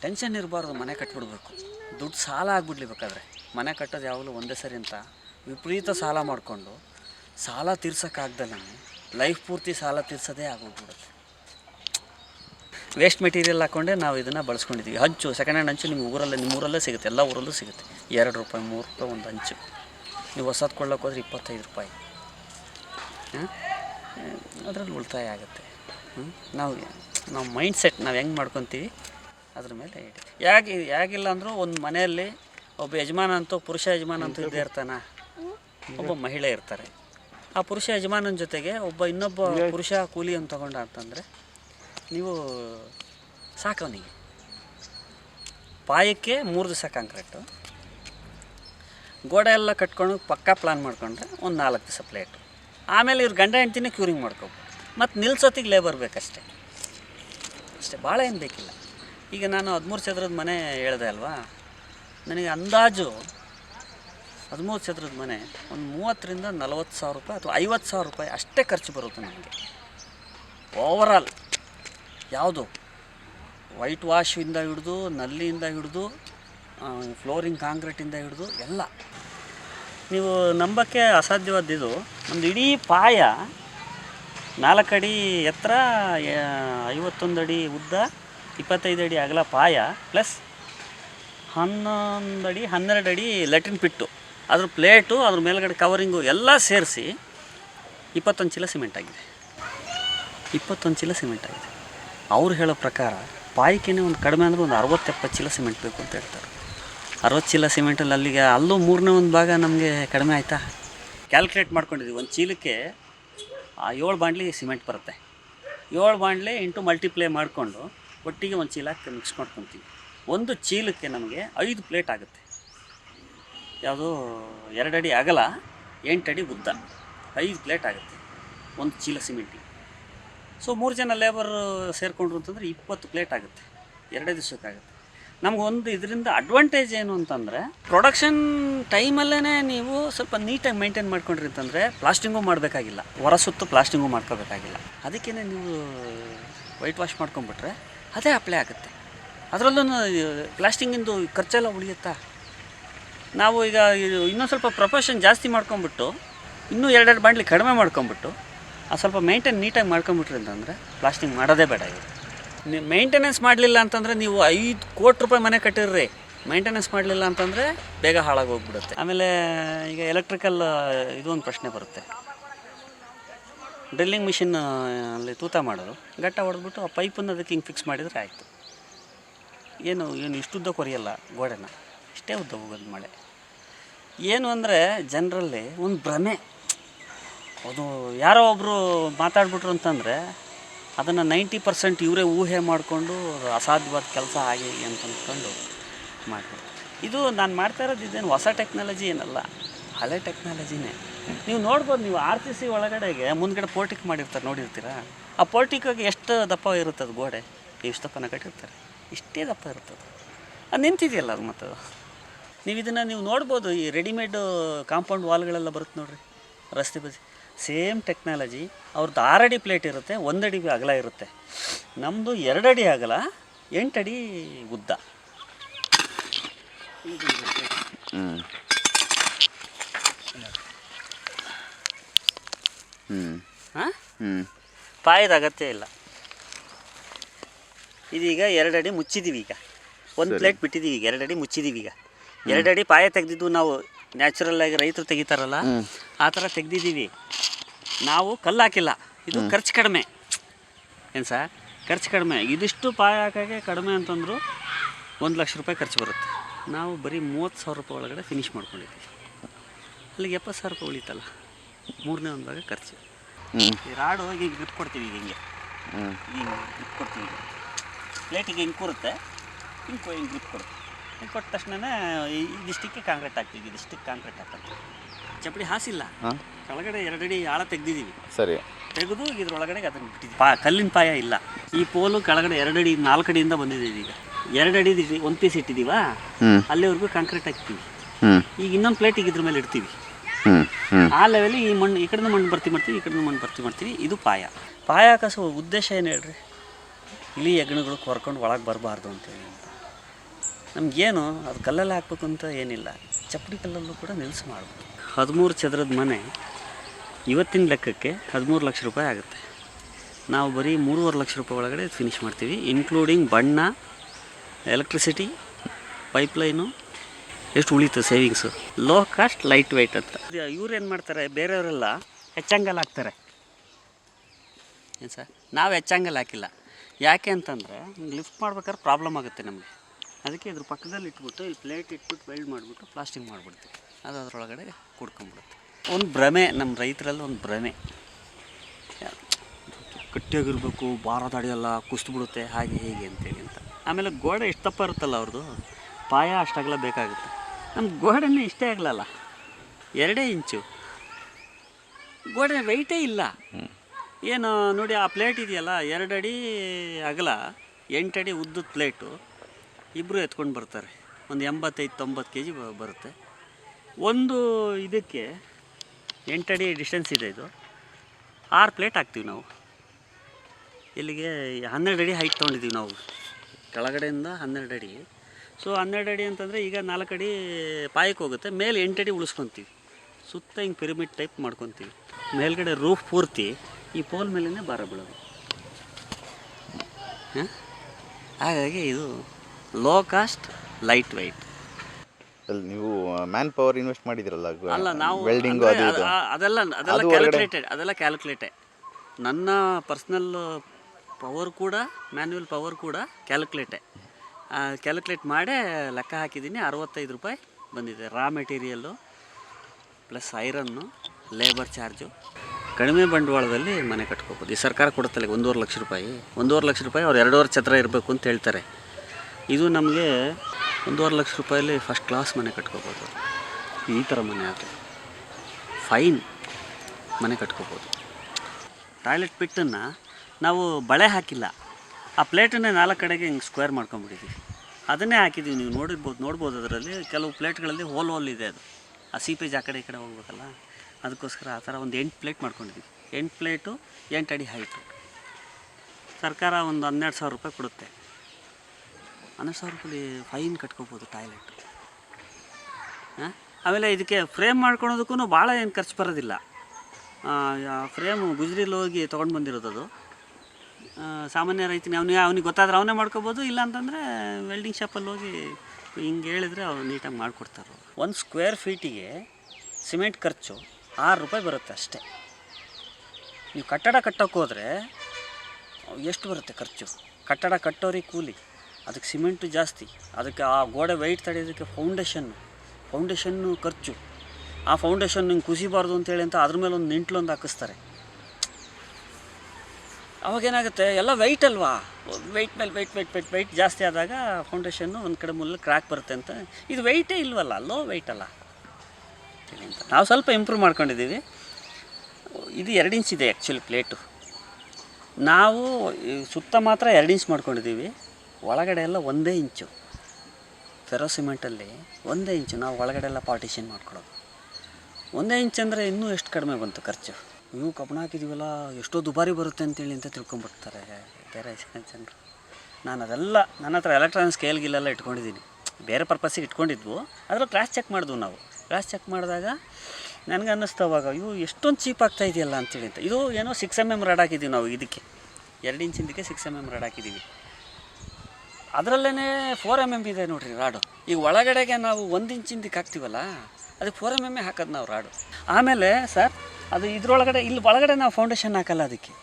ಟೆನ್ಷನ್ ಇರಬಾರ್ದು, ಮನೆ ಕಟ್ಬಿಡ್ಬೇಕು. ದುಡ್ಡು ಸಾಲ ಆಗಿಬಿಡ್ಲಿ ಬೇಕಾದ್ರೆ. ಮನೆ ಕಟ್ಟೋದು ಯಾವಾಗಲೂ ಒಂದೇ ಸರಿ ಅಂತ ವಿಪರೀತ ಸಾಲ ಮಾಡಿಕೊಂಡು, ಸಾಲ ತೀರ್ಸೋಕ್ಕಾಗ್ದಲೇ ಲೈಫ್ ಪೂರ್ತಿ ಸಾಲ ತೀರ್ಸೋದೇ ಆಗೋಗ್ಬಿಡುತ್ತೆ ವೇಸ್ಟ್ ಮೆಟೀರಿಯಲ್ ಹಾಕ್ಕೊಂಡೆ ನಾವು ಇದನ್ನು ಬಳಸ್ಕೊಂಡಿದ್ದೀವಿ ಹಂಚು ಸೆಕೆಂಡ್ ಹ್ಯಾಂಡ್ ಹಂಚು ನಿಮ್ಮ ಊರಲ್ಲೇ ನಿಮ್ಮ ಊರಲ್ಲೇ ಸಿಗುತ್ತೆ. ಎಲ್ಲ ಊರಲ್ಲೂ ಸಿಗುತ್ತೆ. ಎರಡು ರೂಪಾಯಿ, ಮೂರು ರೂಪಾಯಿ, ಒಂದು ಹಂಚು. ನೀವು ಹೊಸದು ಹೋದ್ರೆ ಇಪ್ಪತ್ತೈದು ರೂಪಾಯಿ. ಅದರಲ್ಲಿ ಉಳಿತಾಯ ಆಗುತ್ತೆ? ನಾವು ನಾವು ಮೈಂಡ್ ಸೆಟ್ ನಾವು ಹೆಂಗೆ ಮಾಡ್ಕೊತೀವಿ? ಅದ್ರ ಮೇಲೆ ಯಾಕೆ ಯಾಕಿಲ್ಲ ಅಂದರೂ ಒಂದು ಮನೆಯಲ್ಲಿ ಒಬ್ಬ ಯಜಮಾನ ಅಂತೂ ಪುರುಷ ಯಜಮಾನ ಅಂತೂ ಇದ್ದೇ ಇರ್ತಾನ? ಒಬ್ಬ ಮಹಿಳೆ ಇರ್ತಾರೆ. ಆ ಪುರುಷ ಯಜಮಾನನ ಜೊತೆಗೆ ಒಬ್ಬ ಇನ್ನೊಬ್ಬ ಪುರುಷ ಕೂಲಿಯನ್ನು ತಗೊಂಡ ಅಂತಂದರೆ ನೀವು ಸಾಕವನಿಗೆ ಪಾಯಕ್ಕೆ ಮೂರು ದಿವಸ ಕಾಂಕ್ರೀಟು ಗೋಡೆ ಎಲ್ಲ ಕಟ್ಕೊಂಡು ಪಕ್ಕಾ ಪ್ಲಾನ್ ಮಾಡ್ಕೊಂಡ್ರೆ ಒಂದು ನಾಲ್ಕು ದಿವಸ ಪ್ಲೇಟು ಆಮೇಲೆ ಇವ್ರು ಗಂಡ ಹೆಂಡ್ತಿನೇ ಕ್ಯೂರಿಂಗ್ ಮಾಡ್ಕೋಬೋದು ಮತ್ತು ನಿಲ್ಸೋತಿಗೆ ಲೇಬರ್ ಬೇಕಷ್ಟೆ. ಅಷ್ಟೇ ಭಾಳ ಏನು ಬೇಕಿಲ್ಲ. ಈಗ ನಾನು ಹದಿಮೂರು ಚದರದ ಮನೆ ಹೇಳಿದೆ ಅಲ್ವಾ? ನನಗೆ ಅಂದಾಜು ಹದಿಮೂರು ಚದರದ ಮನೆ ಒಂದು ಮೂವತ್ತರಿಂದ ನಲವತ್ತು ಸಾವಿರ ರೂಪಾಯಿ ಅಥವಾ ಐವತ್ತು ಸಾವಿರ ರೂಪಾಯಿ ಅಷ್ಟೇ ಖರ್ಚು ಬರುತ್ತೆ ನನಗೆ. ಓವರಾಲ್ ಯಾವುದು? ವೈಟ್ ವಾಶಿಂದ ಹಿಡಿದು, ನಲ್ಲಿಯಿಂದ ಹಿಡಿದು ಫ್ಲೋರಿಂಗ್ ಕಾಂಕ್ರೀಟಿಂದ ಹಿಡಿದು, ಎಲ್ಲ. ನೀವು ನಂಬಕ್ಕೆ ಅಸಾಧ್ಯವಾದಿದು ಒಂದು ಇಡೀ ಪಾಯ ನಾಲ್ಕು ಅಡಿ ಎತ್ತರ ಐವತ್ತೊಂದು ಅಡಿ ಉದ್ದ, ಇಪ್ಪತ್ತೈದು ಅಡಿ ಅಗಲ ಪಾಯ, ಪ್ಲಸ್ ಹನ್ನೊಂದು ಅಡಿ, ಹನ್ನೆರಡು ಅಡಿ ಲೆಟ್ರಿನ್ ಪಿಟ್ಟು. ಅದ್ರ ಪ್ಲೇಟು, ಅದ್ರ ಮೇಲ್ಗಡೆ ಕವರಿಂಗು ಎಲ್ಲ ಸೇರಿಸಿ ಇಪ್ಪತ್ತೊಂದು ಚೀಲ ಸಿಮೆಂಟ್ ಆಗಿದೆ. ಇಪ್ಪತ್ತೊಂದು ಚೀಲ ಸಿಮೆಂಟ್ ಆಗಿದೆ. ಅವ್ರು ಹೇಳೋ ಪ್ರಕಾರ ಪಾಯಿಕೆನೇ ಒಂದು ಕಡಿಮೆ ಅಂದರೆ ಒಂದು ಅರವತ್ತೆಪ್ಪತ್ತು ಚೀಲ ಸಿಮೆಂಟ್ ಬೇಕು ಅಂತ ಹೇಳ್ತಾರೆ. ಅರವತ್ತು ಚೀಲ ಸಿಮೆಂಟಲ್ಲಿ ಅಲ್ಲಿಗೆ ಅಲ್ಲೂ ಮೂರನೇ ಒಂದು ಭಾಗ ನಮಗೆ ಕಡಿಮೆ ಆಯಿತಾ? ಕ್ಯಾಲ್ಕುಲೇಟ್ ಮಾಡ್ಕೊಂಡಿದ್ವಿ. ಒಂದು ಚೀಲಕ್ಕೆ ಆ ಏಳು ಬಾಂಡ್ಲಿ ಸಿಮೆಂಟ್ ಬರುತ್ತೆ. ಏಳು ಬಾಂಡ್ಲಿ ಇಂಟು ಮಲ್ಟಿಪ್ಲೈ ಮಾಡಿಕೊಂಡು ಒಟ್ಟಿಗೆ ಒಂದು ಚೀಲ ಮಿಕ್ಸ್ ಮಾಡ್ಕೊತೀವಿ. ಒಂದು ಚೀಲಕ್ಕೆ ನಮಗೆ ಐದು ಪ್ಲೇಟ್ ಆಗುತ್ತೆ. ಯಾವುದು ಎರಡಡಿ ಅಗಲ ಎಂಟಡಿ ಉದ್ದ. ಐದು ಪ್ಲೇಟ್ ಆಗುತ್ತೆ ಒಂದು ಚೀಲ ಸಿಮೆಂಟಿಗೆ. ಸೊ ಮೂರು ಜನ ಲೇಬರ್ ಸೇರಿಕೊಂಡ್ರು ಅಂತಂದರೆ ಇಪ್ಪತ್ತು ಪ್ಲೇಟ್ ಆಗುತ್ತೆ. ಎರಡೇ ದಿವಸಕ್ಕಾಗುತ್ತೆ. ನಮಗೊಂದು ಇದರಿಂದ ಅಡ್ವಾಂಟೇಜ್ ಏನು ಅಂತಂದರೆ ಪ್ರೊಡಕ್ಷನ್ ಟೈಮಲ್ಲೇ ನೀವು ಸ್ವಲ್ಪ ನೀಟಾಗಿ ಮೇಂಟೈನ್ ಮಾಡ್ಕೊಂಡ್ರಿ ಅಂತಂದರೆ ಪ್ಲಾಸ್ಟಿಂಗು ಮಾಡಬೇಕಾಗಿಲ್ಲ. ಹೊರ ಸುತ್ತು ಪ್ಲಾಸ್ಟಿಂಗು ಮಾಡ್ಕೋಬೇಕಾಗಿಲ್ಲ. ಅದಕ್ಕೇ ನೀವು ವೈಟ್ ವಾಶ್ ಮಾಡ್ಕೊಂಬಿಟ್ರೆ ಅದೇ ಅಪ್ಲೈ ಆಗುತ್ತೆ. ಅದರಲ್ಲೂ ಪ್ಲಾಸ್ಟಿಂಗಿಂದು ಖರ್ಚೆಲ್ಲ ಉಳಿಯುತ್ತಾ? ನಾವು ಈಗ ಇದು ಇನ್ನೂ ಸ್ವಲ್ಪ ಪ್ರೊಫೆಷನ್ ಜಾಸ್ತಿ ಮಾಡ್ಕೊಂಬಿಟ್ಟು ಇನ್ನೂ ಎರಡೆರಡು ಬಾಂಡ್ಲಿ ಕಡಿಮೆ ಮಾಡ್ಕೊಂಬಿಟ್ಟು ಆ ಸ್ವಲ್ಪ ಮೇಂಟೈನ್ ನೀಟಾಗಿ ಮಾಡ್ಕೊಂಬಿಟ್ರಿ ಅಂತಂದರೆ ಪ್ಲಾಸ್ಟಿಂಗ್ ಮಾಡೋದೇ ಬೇಡ ಇದು ನೀವು ಮೇಂಟೆನೆನ್ಸ್ ಮಾಡಲಿಲ್ಲ ಅಂತಂದರೆ ನೀವು ಐದು ಕೋಟಿ ರೂಪಾಯಿ ಮನೆ ಕಟ್ಟಿರ್ರಿ. ಮೇಂಟೆನೆನ್ಸ್ ಮಾಡಲಿಲ್ಲ ಅಂತಂದರೆ ಬೇಗ ಹಾಳಾಗಿ ಹೋಗ್ಬಿಡುತ್ತೆ ಆಮೇಲೆ ಈಗ ಎಲೆಕ್ಟ್ರಿಕಲ್ ಇದು ಒಂದು ಪ್ರಶ್ನೆ ಬರುತ್ತೆ. ಡ್ರಿಲ್ಲಿಂಗ್ ಮಿಷಿನ್ ಅಲ್ಲಿ ತೂತ ಮಾಡೋದು ಗಟ್ಟ ಹೊಡೆದ್ಬಿಟ್ಟು ಆ ಪೈಪನ್ನು ಅದಕ್ಕೆ ಹಿಂಗೆ ಫಿಕ್ಸ್ ಮಾಡಿದರೆ ಆಯಿತು. ಏನು ಏನು ಇಷ್ಟುದ್ದ ಕೊರಿಯಲ್ಲ ಗೋಡೆನ? ಇಷ್ಟೇ ಉದ್ದ ಹೋಗೋದು ಮಳೆ. ಏನು ಅಂದರೆ ಜನರಲ್ಲಿ ಒಂದು ಭ್ರಮೆ. ಅದು ಯಾರೋ ಒಬ್ಬರು ಮಾತಾಡ್ಬಿಟ್ರು ಅಂತಂದರೆ ಅದನ್ನು ನೈಂಟಿ ಪರ್ಸೆಂಟ್ ಇವರೇ ಊಹೆ ಮಾಡಿಕೊಂಡು ಅಸಾಧ್ಯವಾದ ಕೆಲಸ ಹೀಗೆ ಅಂತ ಅಂದ್ಕೊಂಡು ಮಾಡ್ತಾರೆ. ಇದು ನಾನು ಮಾಡ್ತಾ ಇರೋದು ಇದೇನು ಹೊಸ ಟೆಕ್ನಾಲಜಿ ಏನಲ್ಲ, ಹಳೆ ಟೆಕ್ನಾಲಜಿನೇ ನೀವು ನೋಡ್ಬೋದು, ನೀವು ಆರ್ ಸಿ ಸಿ ಒಳಗಡೆಗೆ ಮುಂದ್ಗಡೆ ಪೋರ್ಟಿಕ್ ಮಾಡಿರ್ತಾರೆ, ನೋಡಿರ್ತೀರಾ? ಆ ಪೋರ್ಟಿಕ್ಕಾಗಿ ಎಷ್ಟು ದಪ್ಪ ಇರುತ್ತೆ ಅದು ಗೋಡೆ? ಎಷ್ಟು ದಪ್ಪನ ಕಟ್ಟಿರ್ತಾರೆ ಇಷ್ಟೇ ದಪ್ಪ ಇರುತ್ತದೆ ಅದು. ನಿಂತಿದೆಯಲ್ಲ ಅದು ಮತ್ತು? ನೀವು ಇದನ್ನು ನೀವು ನೋಡ್ಬೋದು, ಈ ರೆಡಿಮೇಡ್ ಕಾಂಪೌಂಡ್ ವಾಲ್ಗಳೆಲ್ಲ ಬರುತ್ತೆ ನೋಡಿರಿ, ರಸ್ತೆ ಬದಿ. ಸೇಮ್ ಟೆಕ್ನಾಲಜಿ ಅವ್ರದ್ದು ಆರಡಿ ಪ್ಲೇಟ್ ಇರುತ್ತೆ ಒಂದಡಿ ಅಗಲ ಇರುತ್ತೆ. ನಮ್ಮದು ಎರಡಡಿ ಅಗಲ ಎಂಟಡಿ ಉದ್ದ ಹಾಂ? ಹ್ಞೂ ಪಾಯದ ಅಗತ್ಯ ಇಲ್ಲ. ಇದೀಗ ಎರಡಡಿ ಮುಚ್ಚಿದ್ದೀವಿ ಈಗ. ಒಂದು ಪ್ಲೇಟ್ ಬಿಟ್ಟಿದ್ದೀವಿ ಈಗ ಎರಡಡಿ ಮುಚ್ಚಿದ್ದೀವಿ ಈಗ. ಎರಡಡಿ ಪಾಯ ತೆಗೆದಿದ್ದು ನಾವು ನ್ಯಾಚುರಲ್ ಆಗಿ ರೈತರು ತೆಗಿತಾರಲ್ಲ ಆ ಥರ ತೆಗ್ದಿದ್ದೀವಿ. ನಾವು ಕಲ್ಲು ಹಾಕಿಲ್ಲ ಇದು ಖರ್ಚು ಕಡಿಮೆ. ಏನು ಸರ್ ಖರ್ಚು ಕಡಿಮೆ. ಇದಿಷ್ಟು ಪಾಯ ಹಾಕೋಕ್ಕೆ ಕಡಿಮೆ ಅಂತಂದ್ರು ಒಂದು ಲಕ್ಷ ರೂಪಾಯಿ ಖರ್ಚು ಬರುತ್ತೆ. ನಾವು ಬರೀ ಮೂವತ್ತು ಸಾವಿರ ರೂಪಾಯಿ ಒಳಗಡೆ ಫಿನಿಷ್ ಮಾಡ್ಕೊಂಡಿದ್ದೀವಿ ಅಲ್ಲಿಗೆ ಎಪ್ಪತ್ತು ಸಾವಿರ ರೂಪಾಯಿ ಉಳಿತಲ್ಲ. ಮೂರನೇ ಒಂದು ಭಾಗ ಖರ್ಚು ಈ ರಾಡು ಈಗ ಗ್ರಿಪ್ ಕೊಡ್ತೀವಿ ಈಗ ಹಿಂಗೆ. ಹಿಂಗೆ ಗ್ರಿಪ್ ಕೊಡ್ತೀವಿ ಪ್ಲೇಟಿಗೆ ಹಿಂಗೆ ಕೂರುತ್ತೆ. ಹಿಂಗೆ ಹಿಂಗೆ ಗ್ರಿಪ್ ಕೊಡುತ್ತೆ. ಹಿಂಗೆ ಕೊಟ್ಟ ತಕ್ಷಣ ಇದಿಷ್ಟಕ್ಕೆ ಕಾಂಕ್ರೀಟ್ ಹಾಕ್ತೀವಿ ಇದಿಷ್ಟಕ್ಕೆ ಕಾಂಕ್ರೀಟ್ ಹಾಕ್ತೀವಿ ಚಪ್ಪಡಿ ಹಾಸಿಲ್ಲ. ಹಾಂ? ಕೆಳಗಡೆ ಎರಡಡಿ ಆಳ ತೆಗ್ದಿದೀವಿ ಸರಿ. ತೆಗೆದು ಇದ್ರೊಳಗಡೆ ಅದನ್ನ ಬಿಟ್ಟಿದ್ದೀವಿ. ಪಾ ಕಲ್ಲಿನ ಪಾಯ ಇಲ್ಲ. ಈ ಪೋಲು ಕೆಳಗಡೆ ಎರಡಡಿ ನಾಲ್ಕಡಿಯಿಂದ ಬಂದಿದ್ದೀವಿ ಈಗ. ಎರಡಡಿ ಅಡಿ ಒಂದು ಪೀಸ್ ಇಟ್ಟಿದ್ದೀವಾ. ಹ್ಞೂ ಅಲ್ಲಿವರೆಗೂ ಕಾಂಕ್ರೀಟ್ ಹಾಕ್ತೀವಿ. ಹ್ಞೂ ಈಗ ಇನ್ನೊಂದು ಪ್ಲೇಟ್ ಈಗ ಇದ್ರ ಮೇಲೆ ಇಡ್ತೀವಿ. ಹ್ಞೂ ಹ್ಞೂ ಆ ಲೆವೆಲ್ ಈ ಮಣ್ಣು ಈ ಕಡೆಯಿಂದ ಮಣ್ಣು ಭರ್ತಿ ಮಾಡ್ತೀವಿ ಈ ಕಡೆಯಿಂದ ಮಣ್ಣು ಭರ್ತಿ ಮಾಡ್ತೀವಿ. ಇದು ಪಾಯ. ಪಾಯ ಹಾಕಸೋ ಉದ್ದೇಶ ಏನು ಹೇಳ್ರಿ? ಇಲಿ ಹೆಗ್ಣಗಳು ಕೊರ್ಕೊಂಡು ಒಳಗೆ ಬರಬಾರ್ದು ಅಂತೇಳಿ ಅಂತ. ನಮಗೇನು ಅದು ಕಲ್ಲಲ್ಲಿ ಹಾಕ್ಬೇಕು ಅಂತ ಏನಿಲ್ಲ. ಚಪ್ಪಡಿ ಕಲ್ಲಲ್ಲೂ ಕೂಡ ನಿಲ್ಲಿಸಿ ಮಾಡ್ಬೋದು. ಹದಿಮೂರು ಚದರದ ಮನೆ ಇವತ್ತಿನ ಲೆಕ್ಕಕ್ಕೆ ಹದಿಮೂರು ಲಕ್ಷ ರೂಪಾಯಿ ಆಗುತ್ತೆ. ನಾವು ಬರೀ ಮೂರುವರೆ ಲಕ್ಷ ರೂಪಾಯಿ ಒಳಗಡೆ ಫಿನಿಶ್ ಮಾಡ್ತೀವಿ ಇನ್ಕ್ಲೂಡಿಂಗ್ ಬಣ್ಣ ಎಲೆಕ್ಟ್ರಿಸಿಟಿ ಪೈಪ್ಲೈನು ಎಷ್ಟು ಉಳಿತು savings low cost light weight ಅಂತ. ಇವ್ರು ಏನು ಮಾಡ್ತಾರೆ? ಬೇರೆಯವರೆಲ್ಲ ಹೆಚ್ಚಂಗಲ್ ಹಾಕ್ತಾರೆ. ಏನು ಸರ್? ನಾವು ಹೆಚ್ಚಂಗಲ್ ಹಾಕಿಲ್ಲ. ಯಾಕೆ ಅಂತಂದರೆ ಲಿಫ್ಟ್ ಮಾಡ್ಬೇಕಾದ್ರೆ ಪ್ರಾಬ್ಲಮ್ ಆಗುತ್ತೆ ನಮಗೆ. ಅದಕ್ಕೆ ಇದ್ರ ಪಕ್ಕದಲ್ಲಿ ಇಟ್ಬಿಟ್ಟು ಇಲ್ಲಿ ಪ್ಲೇಟ್ ಇಟ್ಬಿಟ್ಟು ವೆಲ್ಡ್ ಮಾಡಿಬಿಟ್ಟು ಪ್ಲಾಸ್ಟಿಂಗ್ ಮಾಡಿಬಿಡ್ತೀವಿ. ಅದು ಅದರೊಳಗಡೆ ಕುಡ್ಕೊಂಬಿಡುತ್ತೆ ಒಂದು ಭ್ರಮೆ, ನಮ್ಮ ರೈತರಲ್ಲಿ ಒಂದು ಭ್ರಮೆ. ಗಟ್ಟಿಯಾಗಿರಬೇಕು, ಭಾರ ತಡೆಯಲ್ಲ ಬಿಡುತ್ತೆ ಹಾಗೆ ಹೀಗೆ ಅಂತೇಳಿ ಅಂತ. ಆಮೇಲೆ ಗೋಡೆ ಎಷ್ಟು ತಪ್ಪ ಇರುತ್ತಲ್ಲ ಅವ್ರದ್ದು? ಪಾಯ ಅಷ್ಟಾಗಲ ಬೇಕಾಗುತ್ತೆ. ನಮ್ಮ ಗೋಡೆನೇ ಇಷ್ಟೇ ಆಗಲಲ್ಲ. ಎರಡೇ ಇಂಚು. ಗೋಡೆ ವೈಟೇ ಇಲ್ಲ. ಏನು, ನೋಡಿ ಆ ಪ್ಲೇಟ್ ಇದೆಯಲ್ಲ ಎರಡು ಅಡಿ ಅಗಲ ಎಂಟು ಅಡಿ ಉದ್ದದ ಪ್ಲೇಟು. ಇಬ್ಬರು ಎತ್ಕೊಂಡು ಬರ್ತಾರೆ. ಒಂದು ಎಂಬತ್ತೈದು ತೊಂಬತ್ತು ಕೆ ಜಿ ಬರುತ್ತೆ. ಒಂದು ಇದಕ್ಕೆ ಎಂಟಡಿ ಡಿಸ್ಟೆನ್ಸ್ ಇದೆ ಇದು. ಆರು ಪ್ಲೇಟ್ ಹಾಕ್ತೀವಿ ನಾವು. ಇಲ್ಲಿಗೆ ಹನ್ನೆರಡು ಅಡಿ ಹೈಟ್ ತೊಗೊಂಡಿದ್ದೀವಿ ನಾವು. ಕೆಳಗಡೆಯಿಂದ ಹನ್ನೆರಡು ಅಡಿ. ಸೊ ಹನ್ನೆರಡು ಅಡಿ ಅಂತಂದರೆ ಈಗ ನಾಲ್ಕು ಅಡಿ ಪಾಯಕ್ಕೆ ಹೋಗುತ್ತೆ. ಮೇಲೆ ಎಂಟು ಅಡಿ ಉಳಿಸ್ಕೊತೀವಿ. ಸುತ್ತ ಹಿಂಗೆ ಪಿರಮಿಡ್ ಟೈಪ್ ಮಾಡ್ಕೊತೀವಿ. ಮೇಲ್ಗಡೆ ರೂಫ್ ಪೂರ್ತಿ ಈ ಪೋಲ್ ಮೇಲೇ ಬಾರ ಬೀಳೋದು. ಹಾಂ? ಹಾಗಾಗಿ ಇದು ಲೋ ಕಾಸ್ಟ್ ಲೈಟ್ ವೆಯ್ಟ್ ಅಲ್ಲಿ ನೀವು ಮ್ಯಾನ್ ಪವರ್ ಇನ್ವೆಸ್ಟ್ ಮಾಡಿದ್ರಲ್ಲ ಅಲ್ಲ ನಾವು ವೆಲ್ಡಿಂಗ್ ಅದು ಇದು. ಅದ- ಅದೆಲ್ಲ ಅದೆಲ್ಲ ಅದು ಹೊರಗಡೆ- ಕ್ಯಾಲ್ಕುಲೇಟೆಡ್ ಅದೆಲ್ಲ ಕ್ಯಾಲ್ಕುಲೇಟೆ ನನ್ನ ಪರ್ಸ್ನಲ್ ಪವರ್ ಕೂಡ ಮ್ಯಾನ್ಯುವಲ್ ಪವರ್ ಕೂಡ ಕ್ಯಾಲ್ಕುಲೇಟೆ ಕ್ಯಾಲ್ಕುಲೇಟ್ ಮಾಡೇ ಲೆಕ್ಕ ಹಾಕಿದ್ದೀನಿ ಅರವತ್ತೈದು ರೂಪಾಯಿ ಬಂದಿದೆ. Raw material plus iron labour charge ಕಡಿಮೆ ಬಂಡವಾಳದಲ್ಲಿ ಮನೆ ಕಟ್ಕೋಬೋದು. ಈ ಸರ್ಕಾರ ಕೊಡುತ್ತಲ್ಲ ಒಂದೂವರೆ ಲಕ್ಷ ರೂಪಾಯಿ. ಒಂದೂವರೆ ಲಕ್ಷ ರೂಪಾಯಿ ಅವ್ರು ಎರಡೂವರೆ ಛತ್ರ ಇರಬೇಕು ಅಂತ ಹೇಳ್ತಾರೆ. ಇದು ನಮಗೆ ಒಂದೂವರೆ ಲಕ್ಷ ರೂಪಾಯಲ್ಲಿ ಫಸ್ಟ್ ಕ್ಲಾಸ್ ಮನೆ ಕಟ್ಕೋಬೋದು. ಈ ಥರ ಮನೆ ಆದರೆ ಫೈನ್ ಮನೆ ಕಟ್ಕೋಬೋದು. ಟಾಯ್ಲೆಟ್ ಪಿಟ್ಟನ್ನು ನಾವು ಬಳೆ ಹಾಕಿಲ್ಲ. ಆ ಪ್ಲೇಟನ್ನೇ ನಾಲ್ಕು ಕಡೆಗೆ ಹಿಂಗೆ ಸ್ಕ್ವೇರ್ ಮಾಡ್ಕೊಂಬಿಟ್ಟಿದ್ದೀವಿ ಅದನ್ನೇ ಹಾಕಿದ್ದೀವಿ ನೀವು ನೋಡಿರ್ಬೋದು ನೋಡ್ಬೋದು ಅದರಲ್ಲಿ ಕೆಲವು ಪ್ಲೇಟ್ಗಳಲ್ಲಿ ಹೋಲ್ ಹೋಲ್ ಇದೆ ಅದು. ಆ ಸೀಪೇಜ್ ಆ ಕಡೆ ಈ ಕಡೆ ಹೋಗ್ಬೇಕಲ್ಲ? ಅದಕ್ಕೋಸ್ಕರ ಆ ಥರ ಒಂದು ಎಂಟು ಪ್ಲೇಟ್ ಮಾಡ್ಕೊಂಡಿದ್ದೀವಿ ಎಂಟು ಪ್ಲೇಟು ಎಂಟು ಅಡಿ ಹೈಟು ಸರ್ಕಾರ ಒಂದು ಹನ್ನೆರಡು ಸಾವಿರ ರೂಪಾಯಿ ಕೊಡುತ್ತೆ. ಹನ್ನೆರಡು ಸಾವಿರ ಫೈನ್ ಕಟ್ಕೋಬೋದು ಟಾಯ್ಲೆಟ್ ಆಮೇಲೆ ಇದಕ್ಕೆ ಫ್ರೇಮ್ ಮಾಡ್ಕೊಳೋದಕ್ಕೂ ಭಾಳ ಏನು ಖರ್ಚು ಬರೋದಿಲ್ಲ. ಫ್ರೇಮು ಗುಜ್ರಿಲಿ ಹೋಗಿ ತೊಗೊಂಡು ಬಂದಿರೋದು ಅದು. ಸಾಮಾನ್ಯ ರೈತನ ಅವನಿಗೆ, ಅವ್ನಿಗೆ ಗೊತ್ತಾದ್ರೆ ಅವನೇ ಮಾಡ್ಕೋಬೋದು, ಇಲ್ಲ ಅಂತಂದರೆ ವೆಲ್ಡಿಂಗ್ ಶಾಪಲ್ಲಿ ಹೋಗಿ ಹಿಂಗೆ ಹೇಳಿದರೆ ಅವ್ರು ನೀಟಾಗಿ ಮಾಡಿಕೊಡ್ತಾರೆ ಒಂದು ಸ್ಕ್ವೇರ್ ಫೀಟಿಗೆ ಸಿಮೆಂಟ್ ಖರ್ಚು ಆರು ರೂಪಾಯಿ ಬರುತ್ತೆ ಅಷ್ಟೇ. ನೀವು ಕಟ್ಟಡ ಕಟ್ಟೋಕ್ಕೋದ್ರೆ ಹೋದರೆ ಎಷ್ಟು ಬರುತ್ತೆ ಖರ್ಚು? ಕಟ್ಟಡ ಕಟ್ಟೋರಿಗೆ ಕೂಲಿ. ಅದಕ್ಕೆ ಸಿಮೆಂಟು ಜಾಸ್ತಿ. ಅದಕ್ಕೆ ಆ ಗೋಡೆ ವೆಯ್ಟ್ ತಡೆಯೋದಕ್ಕೆ ಫೌಂಡೇಶನ್ನು ಫೌಂಡೇಶನ್ನು ಖರ್ಚು. ಆ ಫೌಂಡೇಶನ್ ನಿಂಗೆ ಕುಸಿಬಾರ್ದು ಅಂತೇಳಿ ಅಂತ ಅದ್ರ ಮೇಲೆ ಒಂದು ನಿಂಟ್ಲೊಂದು ಹಾಕಿಸ್ತಾರೆ. ಅವಾಗೇನಾಗುತ್ತೆ ಎಲ್ಲ ವೆಯ್ಟ್ ಅಲ್ವಾ? ವೆಯ್ಟ್ ಮೇಲೆ ವೆಯ್ಟ್ ವೆಯ್ಟ್ ವೆಯ್ಟ್ ವೆಯ್ಟ್ ಜಾಸ್ತಿ ಆದಾಗ ಫೌಂಡೇಶನ್ನು ಒಂದು ಕಡೆ ಮುಲ್ಲ ಕ್ರ್ಯಾಕ್ ಬರುತ್ತೆ ಅಂತ. ಇದು ವೆಯ್ಟೇ ಇಲ್ವಲ್ಲ ಲೋ ವೆಯ್ಟ್ ಅಲ್ಲ. ಅಂತ. ನಾವು ಸ್ವಲ್ಪ ಇಂಪ್ರೂವ್ ಮಾಡ್ಕೊಂಡಿದ್ದೀವಿ. ಇದು ಎರಡು ಇಂಚ್ ಇದೆ ಆ್ಯಕ್ಚುಲಿ ಪ್ಲೇಟು ನಾವು ಸುತ್ತ ಮಾತ್ರ ಎರಡು ಇಂಚ್ ಮಾಡ್ಕೊಂಡಿದ್ದೀವಿ. ಒಳಗಡೆ ಎಲ್ಲ ಒಂದೇ ಇಂಚು. ಫೆರೋ ಸಿಮೆಂಟಲ್ಲಿ ಒಂದೇ ಇಂಚು ನಾವು ಒಳಗಡೆ ಎಲ್ಲ ಪಾರ್ಟಿಷನ್ ಮಾಡ್ಕೊಳ್ಳೋದು. ಒಂದೇ ಇಂಚ್ ಅಂದರೆ ಇನ್ನೂ ಎಷ್ಟು ಕಡಿಮೆ ಬಂತು ಖರ್ಚು? ಇವು ಕಬ್ಬಣ ಹಾಕಿದ್ದೀವಲ್ಲ, ಎಷ್ಟೋ ದುಬಾರಿ ಬರುತ್ತೆ ಅಂತೇಳಿ ಅಂತ ತಿಳ್ಕೊಂಬಿಡ್ತಾರೆ ಬೇರೆ ಜನರು. ನಾನು ಅದೆಲ್ಲ ನನ್ನ ಹತ್ರ ಎಲೆಕ್ಟ್ರಾನಿಕ್ ಸ್ಕೇಲ್ ಗಿಲ್ಲೆಲ್ಲ ಇಟ್ಕೊಂಡಿದ್ದೀನಿ. ಬೇರೆ ಪರ್ಪಸ್ಸಿಗೆ ಇಟ್ಕೊಂಡಿದ್ವು ಅದ್ರ ಕ್ರಾಸ್ ಚೆಕ್ ಮಾಡಿದ್ವು ನಾವು. ಕ್ರಾಸ್ ಚೆಕ್ ಮಾಡಿದಾಗ ನನಗೆ ಅನ್ನಿಸ್ತು ಅವಾಗ ಇವು ಎಷ್ಟೊಂದು ಚೀಪ್ ಆಗ್ತಾ ಇದೆಯಲ್ಲ? ಅಂತೇಳಿ ಅಂತ. ಇದು ಏನೋ ಸಿಕ್ಸ್ ಎಂ ಎಂ ರಾಡ್ ಹಾಕಿದ್ದೀವಿ ನಾವು ಇದಕ್ಕೆ. ಎರಡು ಇಂಚಿಂದಕ್ಕೆ ಸಿಕ್ಸ್ ಎಂ ಎಂ ರಾಡ್ ಹಾಕಿದ್ದೀವಿ. ಅದರಲ್ಲೇ ಫೋರ್ ಎಂ ಎಂ ಇದೆ ನೋಡ್ರಿ ರಾಡು. ಈಗ ಒಳಗಡೆಗೆ ನಾವು ಒಂದು ಇಂಚಿಂದಕ್ಕೆ ಹಾಕ್ತೀವಲ್ಲ ಅದಕ್ಕೆ ಫೋರ್ ಎಂ ಎಮ್ಮೆ ಹಾಕೋದು ನಾವು ರಾಡು. ಆಮೇಲೆ ಸರ್ ಅದು ಇದ್ರೊಳಗಡೆ ಇಲ್ಲಿ ಒಳಗಡೆ ನಾವು ಫೌಂಡೇಶನ್ ಹಾಕಲ್ಲ ಅದಕ್ಕೆ.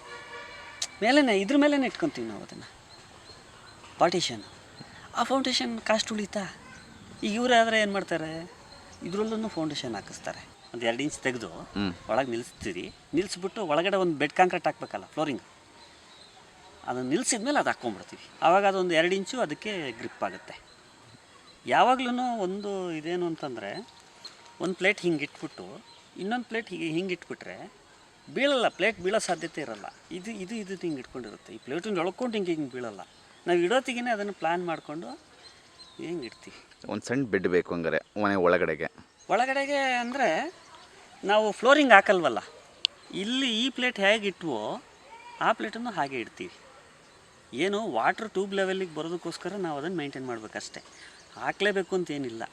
ಮೇಲೇ ಇದ್ರ ಮೇಲೇ ಇಟ್ಕೊತೀವಿ ನಾವು ಅದನ್ನು. ಪಾರ್ಟಿಷನ್ ಆ ಫೌಂಡೇಶನ್ ಕಾಸ್ಟ್ ಉಳಿತಾ? ಈಗ ಇವರಾದರೆ ಏನು ಮಾಡ್ತಾರೆ? ಇದರಲ್ಲೂ ಫೌಂಡೇಶನ್ ಹಾಕಿಸ್ತಾರೆ. ಒಂದು ಎರಡು ಇಂಚ್ ತೆಗೆದು. ಒಳಗೆ ನಿಲ್ಲಿಸ್ತೀರಿ ನಿಲ್ಲಿಸ್ಬಿಟ್ಟು ಒಳಗಡೆ ಒಂದು ಬೆಡ್ ಕಾಂಕ್ರೀಟ್ ಹಾಕ್ಬೇಕಲ್ಲ ಫ್ಲೋರಿಂಗ್ ಅದನ್ನು ನಿಲ್ಸಿದ ಮೇಲೆ ಅದು ಹಾಕ್ಕೊಂಡ್ಬಿಡ್ತೀವಿ. ಆವಾಗ ಅದೊಂದು ಎರಡು ಇಂಚು ಅದಕ್ಕೆ ಗ್ರಿಪ್ ಆಗುತ್ತೆ. ಯಾವಾಗ್ಲೂ ಒಂದು ಇದೇನು ಅಂತಂದರೆ ಒಂದು ಪ್ಲೇಟ್ ಹಿಂಗೆ ಇಟ್ಬಿಟ್ಟು ಇನ್ನೊಂದು ಪ್ಲೇಟ್ ಹೀಗೆ ಹಿಂಗೆ ಇಟ್ಬಿಟ್ರೆ ಬೀಳಲ್ಲ ಪ್ಲೇಟ್ ಬೀಳೋ ಸಾಧ್ಯತೆ ಇರಲ್ಲ. ಇದು ಇದು ಇದು ಹಿಂಗೆ ಇಟ್ಕೊಂಡಿರುತ್ತೆ. ಈ ಪ್ಲೇಟನ್ನು ಎಳ್ಕೊಂಡು ಹಿಂಗೆ ಹಿಂಗೆ ಬೀಳಲ್ಲ. ನಾವು ಇಡೋತ್ತಿಗೆ ಅದನ್ನು ಪ್ಲ್ಯಾನ್ ಮಾಡಿಕೊಂಡು ಹಿಂಗೆ ಇಡ್ತೀವಿ. ಒಂದು ಸಣ್ಣ ಬೆಡ್ ಬೇಕು ಹಂಗಾರೆ ಮನೆ ಒಳಗಡೆಗೆ. ಒಳಗಡೆಗೆ ಅಂದರೆ ನಾವು ಫ್ಲೋರಿಂಗ್ ಹಾಕಲ್ವಲ್ಲ. ಇಲ್ಲಿ ಈ ಪ್ಲೇಟ್ ಹೇಗೆ ಇಟ್ವೋ ಆ ಪ್ಲೇಟನ್ನು ಹಾಗೆ ಇಡ್ತೀವಿ. ಏನು ವಾಟ್ರ್ ಟ್ಯೂಬ್ ಲೆವೆಲ್ಲಿಗೆ ಬರೋದಕ್ಕೋಸ್ಕರ ನಾವು ಅದನ್ನು ಮೈಂಟೈನ್ ಮಾಡಬೇಕಷ್ಟೆ. ಹಾಕಲೇಬೇಕು ಅಂತ ಏನಿಲ್ಲ.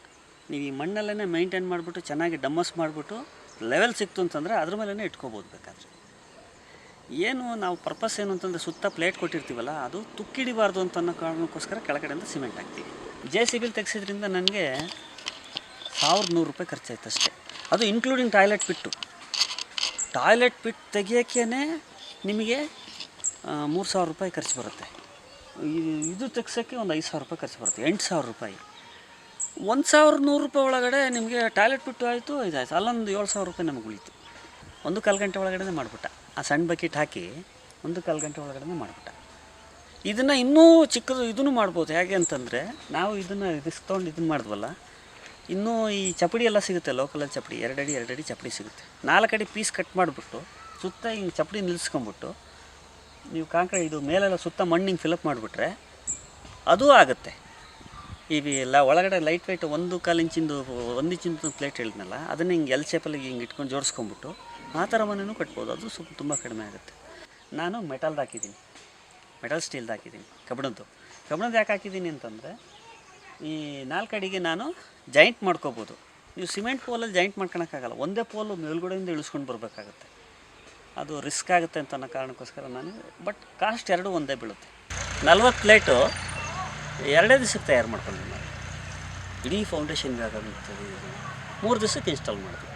ನೀವು ಈ ಮಣ್ಣಲ್ಲೇ ಮೈಂಟೈನ್ ಮಾಡಿಬಿಟ್ಟು ಚೆನ್ನಾಗಿ ಡಮ್ಮಸ್ ಮಾಡಿಬಿಟ್ಟು ಲೆವೆಲ್ ಸಿಕ್ತು ಅಂತಂದರೆ ಅದ್ರ ಮೇಲೇ ಇಟ್ಕೋಬೋದು ಬೇಕಾದರೆ. ಏನು ನಾವು ಪರ್ಪಸ್ ಏನು ಅಂತಂದರೆ ಸುತ್ತ ಪ್ಲೇಟ್ ಕೊಟ್ಟಿರ್ತೀವಲ್ಲ, ಅದು ತುಕ್ಕಿಡಿಬಾರ್ದು ಅಂತ ಅನ್ನೋ ಕಾರಣಕ್ಕೋಸ್ಕರ ಕೆಳಗಡೆಯಿಂದ ಸಿಮೆಂಟ್ ಹಾಕ್ತೀವಿ. ಜೆ ಸಿ ಬಿಲ್ ತೆಗ್ಸಿದ್ರಿಂದ ನನಗೆ ಸಾವಿರದ ನೂರು ರೂಪಾಯಿ ಖರ್ಚಾಯ್ತು ಅಷ್ಟೇ. ಅದು including toilet pit toilet pit ತೆಗಿಯೋಕ್ಕೇ ನಿಮಗೆ ಮೂರು ಸಾವಿರ ರೂಪಾಯಿ ಖರ್ಚು ಬರುತ್ತೆ. ಇದು ತೆಗ್ಸೋಕ್ಕೆ ಒಂದು ಐದು ಸಾವಿರ ರೂಪಾಯಿ ಖರ್ಚು ಬರುತ್ತೆ. ಎಂಟು ಸಾವಿರ ರೂಪಾಯಿ. ಒಂದು ಸಾವಿರ ನೂರು ರೂಪಾಯಿ ಒಳಗಡೆ ನಿಮಗೆ ಟಾಯ್ಲೆಟ್ ಬಿಟ್ಟು ಆಯಿತು, ಇದಾಯ್ತು. ಅಲ್ಲೊಂದು ಏಳು ಸಾವಿರ ರೂಪಾಯಿ ನಮಗೆ ಉಳಿತು. ಒಂದು ಕಾಲು ಗಂಟೆ ಒಳಗಡೆ ಮಾಡಿಬಿಟ್ಟ. ಆ ಸಣ್ಣ ಬಕೆಟ್ ಹಾಕಿ ಒಂದು ಕಾಲು ಗಂಟೆ ಒಳಗಡೆ ಮಾಡಿಬಿಟ್ಟ. ಇದನ್ನು ಇನ್ನೂ ಚಿಕ್ಕದು ಇದನ್ನು ಮಾಡ್ಬೋದು. ಹೇಗೆ ಅಂತಂದರೆ, ನಾವು ಇದನ್ನು ರಿಸ್ಕ್ ತೊಗೊಂಡು ಇದನ್ನು ಮಾಡಿದ್ವಲ್ಲ, ಇನ್ನೂ ಈ ಚಪಡಿ ಎಲ್ಲ ಸಿಗುತ್ತೆ ಲೋಕಲಲ್ಲಿ ಚಪಡಿ ಎರಡಡಿ ಎರಡಡಿ ಚಪಡಿ ಸಿಗುತ್ತೆ. ನಾಲ್ಕಡಿ ಪೀಸ್ ಕಟ್ ಮಾಡಿಬಿಟ್ಟು, ಸುತ್ತ ಹಿಂಗೆ ಚಪಡಿ ನಿಲ್ಲಿಸ್ಕೊಂಬಿಟ್ಟು ನೀವು ಕಾಂಕ್ರೀಟ್ ಇದು ಮೇಲೆಲ್ಲ ಸುತ್ತ ಮಣ್ಣಿಂಗ್ ಫಿಲಪ್ ಮಾಡಿಬಿಟ್ರೆ ಅದು ಆಗುತ್ತೆ. ಈ ಎಲ್ಲ ಒಳಗಡೆ ಲೈಟ್ ವೆಯ್ಟ್ ಒಂದು ಕಾಲು ಇಂಚಿಂದು, ಒಂದು ಇಂಚಿಂದು ಪ್ಲೇಟ್ ಹೇಳಿದ್ನಲ್ಲ, ಅದನ್ನು ಹಿಂಗೆ ಎಲ್ ಶೇಪಲ್ಲಿ ಹಿಂಗೆ ಇಟ್ಕೊಂಡು ಜೋಡಿಸ್ಕೊಂಬಿಟ್ಟು ಆ ಥರ ಮನೆಯೂ ಕಟ್ಬೋದು. ಅದು ಸ್ವಲ್ಪ ತುಂಬ ಕಡಿಮೆ ಆಗುತ್ತೆ. ನಾನು ಮೆಟಲ್ದು ಹಾಕಿದ್ದೀನಿ. ಮೆಟಲ್ ಸ್ಟೀಲ್ದು ಹಾಕಿದ್ದೀನಿ. ಕಬ್ಬಿಣದ್ದು ಕಬ್ಬಣದ್ದು ಯಾಕೆ ಹಾಕಿದ್ದೀನಿ ಅಂತಂದರೆ, ಈ ನಾಲ್ಕು ಅಡಿಗೆ ನಾನು ಜಾಯಿಂಟ್ ಮಾಡ್ಕೋಬೋದು. ನೀವು ಸಿಮೆಂಟ್ ಪೋಲಲ್ಲಿ ಜಾಯಿಂಟ್ ಮಾಡ್ಕೊಳಕ್ಕಾಗಲ್ಲ. ಒಂದೇ ಪೋಲು ಮೇಲುಗಡೆಯಿಂದ ಇಳಿಸ್ಕೊಂಡು ಬರಬೇಕಾಗತ್ತೆ. ಅದು ರಿಸ್ಕ್ ಆಗುತ್ತೆ ಅಂತ ಅನ್ನೋ ಕಾರಣಕ್ಕೋಸ್ಕರ ನಾನು, ಬಟ್ ಕಾಸ್ಟ್ ಎರಡೂ ಒಂದೇ ಬೀಳುತ್ತೆ. ನಲ್ವತ್ತು ಪ್ಲೇಟು ಎರಡೇ ದಿವಸಕ್ಕೆ ತಯಾರು ಮಾಡ್ಕೊಂಡ್ವಿ ನಾವು. ಇಡೀ ಫೌಂಡೇಶನ್ ಬೇಕಾಗುತ್ತದೆ ಇದು. ಮೂರು ದಿವಸಕ್ಕೆ ಇನ್ಸ್ಟಾಲ್ ಮಾಡಿದ್ವಿ?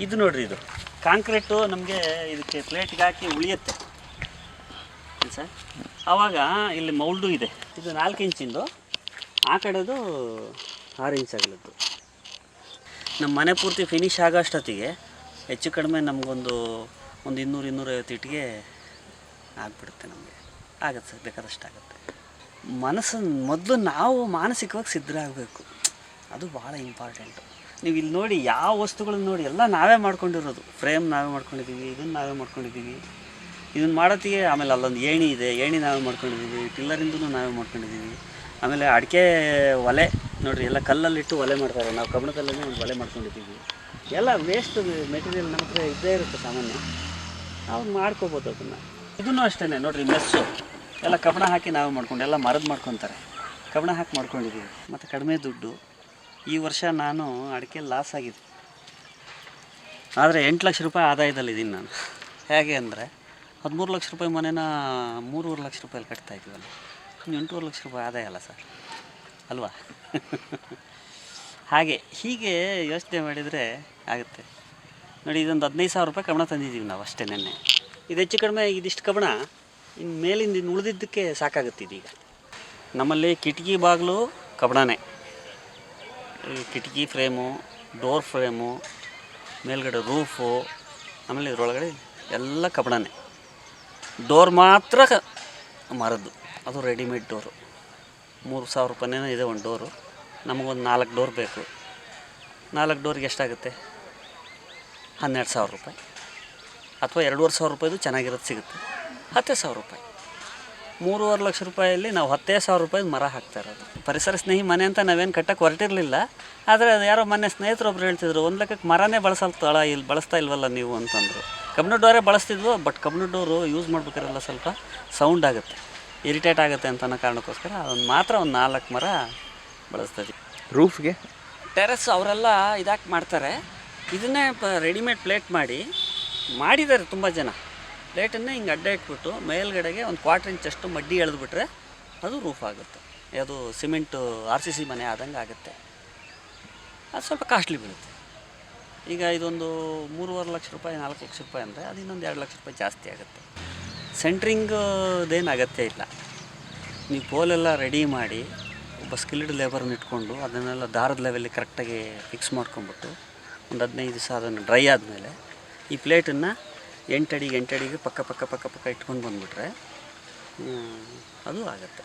ಇದು ನೋಡ್ರಿ ಇದು. ಕಾಂಕ್ರೀಟು ನಮಗೆ ಇದಕ್ಕೆ ಪ್ಲೇಟ್ಗೆ ಹಾಕಿ ಉಳಿಯುತ್ತೆ. ಸರ್? ಆವಾಗ ಇಲ್ಲಿ ಮೌಲ್ಡು ಇದೆ. ಇದು ನಾಲ್ಕು ಇಂಚಿಂದು. ಆ ಕಡೆದು ಆರು ಇಂಚ್ ನಮ್ಮ ಮನೆ ಪೂರ್ತಿ ಫಿನಿಶ್ ಆಗೋ ಅಷ್ಟೊತ್ತಿಗೆ ಹೆಚ್ಚು ಕಡಿಮೆ ನಮಗೊಂದು ಒಂದು ಇನ್ನೂರು, ಇನ್ನೂರೈವತ್ತು ಇಟ್ಟಿಗೆ ಆಗಿಬಿಡುತ್ತೆ ನಮಗೆ. ಆಗತ್ತೆ ಸರ್, ಬೇಕಾದಷ್ಟು ಆಗುತ್ತೆ. ಮನಸ್ಸು ಮೊದಲು ನಾವು ಮಾನಸಿಕವಾಗಿ ಸಿದ್ಧರಾಗಬೇಕು. ಅದು ಭಾಳ ಇಂಪಾರ್ಟೆಂಟು. ನೀವು ಇಲ್ಲಿ ನೋಡಿ ಯಾವ ವಸ್ತುಗಳನ್ನ ನೋಡಿ ಎಲ್ಲ ನಾವೇ ಮಾಡ್ಕೊಂಡಿರೋದು. ಫ್ರೇಮ್ ನಾವೇ ಮಾಡ್ಕೊಂಡಿದ್ದೀವಿ, ಇದನ್ನು ನಾವೇ ಮಾಡ್ಕೊಂಡಿದ್ದೀವಿ. ಇದನ್ನು ಮಾಡೋತ್ತಿಗೆ ಆಮೇಲೆ ಅಲ್ಲೊಂದು ಏಣಿ ಇದೆ, ಏಣಿ ನಾವೇ ಮಾಡ್ಕೊಂಡಿದ್ದೀವಿ ಟಿಲ್ಲರಿಂದೂ ನಾವೇ ಮಾಡ್ಕೊಂಡಿದ್ದೀವಿ. ಆಮೇಲೆ ಅಡಿಕೆ ಒಲೆ, ನೋಡಿರಿ ಎಲ್ಲ ಕಲ್ಲಲ್ಲಿಟ್ಟು ಒಲೆ ಮಾಡ್ತಾರೆ. ನಾವು ಕಬ್ಬಣದಲ್ಲೇ ಒಂದು ಒಲೆ ಮಾಡ್ಕೊಂಡಿದ್ದೀವಿ. ಎಲ್ಲ ವೇಸ್ಟ್ ಮೆಟೀರಿಯಲ್ ನಮ್ಮ ಹತ್ರ ಇದ್ದೇ ಇರುತ್ತೆ ಸಾಮಾನ್ಯ. ನಾವು ಮಾಡ್ಕೋಬೋದು ಅದನ್ನು. ಇದನ್ನು ಅಷ್ಟೇ ನೋಡಿರಿ ಮೆಸ್ಸು ಎಲ್ಲ ಕಬಣ ಹಾಕಿ ನಾವು ಮಾಡ್ಕೊಂಡು, ಎಲ್ಲ ಮರದ ಮಾಡ್ಕೊತಾರೆ. ಕಬ್ಬಣ ಹಾಕಿ ಮಾಡ್ಕೊಂಡಿದ್ದೀವಿ. ಮತ್ತು ಕಡಿಮೆ ದುಡ್ಡು. ಈ ವರ್ಷ ನಾನು ಅಡಿಕೆ ಲಾಸ್ ಆಗಿದೆ. ಆದರೆ ಎಂಟು ಲಕ್ಷ ರೂಪಾಯಿ ಆದಾಯದಲ್ಲಿದ್ದೀನಿ ನಾನು. ಹೇಗೆ ಅಂದರೆ, ಹದಿಮೂರು ಲಕ್ಷ ರೂಪಾಯಿ ಮನೇನ ಮೂರುವರೆ ಲಕ್ಷ ರೂಪಾಯಲ್ಲಿ ಕಟ್ತಾ ಇದ್ದೀವಲ್ಲ. ಎಂಟೂವರೆ ಲಕ್ಷ ರೂಪಾಯಿ ಆದಾಯ ಅಲ್ಲ ಸರ್. ಅಲ್ವಾ? ಹಾಗೆ, ಹೀಗೆ ಯೋಚನೆ ಮಾಡಿದರೆ ಆಗುತ್ತೆ. ನೋಡಿ, ಇದೊಂದು ಹದಿನೈದು ಸಾವಿರ ರೂಪಾಯಿ ಕಬಣ ತಂದಿದ್ದೀವಿ ನಾವು ಅಷ್ಟೇ ನೆನ್ನೆ. ಇದು ಹೆಚ್ಚು ಕಡಿಮೆ, ಇದಿಷ್ಟು ಕಬಣ ಇನ್ನು ಮೇಲಿಂದ ಇನ್ನು ಉಳಿದಿದ್ದಕ್ಕೆ ಸಾಕಾಗುತ್ತೆ ಇದೀಗ. ನಮ್ಮಲ್ಲಿ ಕಿಟಕಿ ಬಾಗಿಲು ಕಬಣನೇ ಕಿಟಕಿ ಫ್ರೇಮು, ಡೋರ್ ಫ್ರೇಮು, ಮೇಲ್ಗಡೆ ರೂಫು, ಆಮೇಲೆ ಇದರೊಳಗಡೆ ಎಲ್ಲ ಕಬಣನೇ ಡೋರ್ ಮಾತ್ರ ಮರದ್ದು. ಅದು ರೆಡಿಮೇಡ್ ಡೋರು. ಮೂರು ಸಾವಿರ ರೂಪಾಯಿನೇ ಇದೆ ಒಂದು ಡೋರು. ನಮಗೊಂದು ನಾಲ್ಕು ಡೋರ್ ಬೇಕು. ನಾಲ್ಕು ಡೋರ್ಗೆ ಎಷ್ಟಾಗುತ್ತೆ? ಹನ್ನೆರಡು ಸಾವಿರ ರೂಪಾಯಿ ಅಥವಾ ಎರಡೂವರೆ ಸಾವಿರ ರೂಪಾಯಿದು ಚೆನ್ನಾಗಿರೋದು ಸಿಗುತ್ತೆ. ಹತ್ತೇ ಸಾವಿರ ರೂಪಾಯಿ. ಮೂರುವರೆ ಲಕ್ಷ ರೂಪಾಯಲ್ಲಿ ನಾವು ಹತ್ತೇ ಸಾವಿರ ರೂಪಾಯಿ ಮರ ಹಾಕ್ತಾ ಇರೋದು. ಪರಿಸರ ಸ್ನೇಹಿ ಮನೆ ಅಂತ ನಾವೇನು ಕಟ್ಟಕ್ಕೆ ಹೊರಟಿರಲಿಲ್ಲ. ಆದರೆ ಅದು ಯಾರೋ ಮನೆ ಸ್ನೇಹಿತರು ಒಬ್ರು ಹೇಳ್ತಿದ್ರು ಒಂದು ಲೆಕ್ಕಕ್ಕೆ ಮರನೇ ಬಳಸಲ್ತಾಳ ಇಲ್ಲಿ ಬಳಸ್ತಾ ಇಲ್ವಲ್ಲ ನೀವು? ಅಂತಂದರು. ಡೋರೇ ಬಳಸ್ತಿದ್ವು ಬಟ್ ಕಬ್ಬಿಣ ಡೋರು ಯೂಸ್ ಮಾಡ್ಬೇಕಾರೆಲ್ಲ ಸ್ವಲ್ಪ ಸೌಂಡ್ ಆಗುತ್ತೆ ಇರಿಟೇಟ್ ಆಗುತ್ತೆ ಅಂತ ಅನ್ನೋ ಕಾರಣಕ್ಕೋಸ್ಕರ ಅದನ್ನು ಮಾತ್ರ ಒಂದು ನಾಲ್ಕು ಮರ ಬಳಸ್ತಾ ಇದ್ವಿ. ರೂಫ್ಗೆ ಟೆರೆಸ್ ಅವರೆಲ್ಲ ಇದಾಕೆ ಮಾಡ್ತಾರೆ. ಇದನ್ನೇ ಪ ರೆಡಿಮೇಡ್ ಪ್ಲೇಟ್ ಮಾಡಿ, ಮಾಡಿದ್ದಾರೆ ತುಂಬ ಜನ. ಪ್ಲೇಟನ್ನೇ ಹಿಂಗೆ ಅಡ್ಡ ಇಟ್ಬಿಟ್ಟು ಮೇಲ್ಗಡೆಗೆ ಒಂದು ಕ್ವಾರ್ಟರ್ ಇಂಚಷ್ಟು ಮಡ್ಡಿ ಎಳೆದ್ಬಿಟ್ರೆ ಅದು ರೂಫ್ ಆಗುತ್ತೆ. ಅದು ಸಿಮೆಂಟು, ಆರ್ ಸಿ ಸಿ ಮನೆ ಆದಂಗೆ ಆಗುತ್ತೆ. ಅದು ಸ್ವಲ್ಪ ಕಾಸ್ಟ್ಲಿ ಬೀಳುತ್ತೆ. ಈಗ ಇದೊಂದು ಮೂರುವರೆ ಲಕ್ಷ ರೂಪಾಯಿ, ನಾಲ್ಕು ಲಕ್ಷ ರೂಪಾಯಿ ಅಂದರೆ ಅದು ಇನ್ನೊಂದು ಎರಡು ಲಕ್ಷ ರೂಪಾಯಿ ಜಾಸ್ತಿ ಆಗುತ್ತೆ. ಸೆಂಟ್ರಿಂಗ್ದೇನು ಅಗತ್ಯ ಇಲ್ಲ. ನೀವು ಪೋಲೆಲ್ಲ ರೆಡಿ ಮಾಡಿ ಒಬ್ಬ ಸ್ಕಿಲ್ಡ್ ಲೇಬರ್ನ ಇಟ್ಕೊಂಡು ಅದನ್ನೆಲ್ಲ ದಾರದ ಲೆವೆಲ್ಲಿ ಕರೆಕ್ಟಾಗಿ ಫಿಕ್ಸ್ ಮಾಡ್ಕೊಂಬಿಟ್ಟು ಒಂದು ಹದಿನೈದು ದಿವಸ ಅದನ್ನು ಡ್ರೈ ಆದಮೇಲೆ ಈ ಪ್ಲೇಟನ್ನು ಎಂಟಡಿಗೆ ಎಂಟಡಿಗೆ ಪಕ್ಕ ಪಕ್ಕ ಪಕ್ಕ ಪಕ್ಕ ಇಟ್ಕೊಂಡು ಬಂದುಬಿಟ್ರೆ ಅದು ಆಗುತ್ತೆ.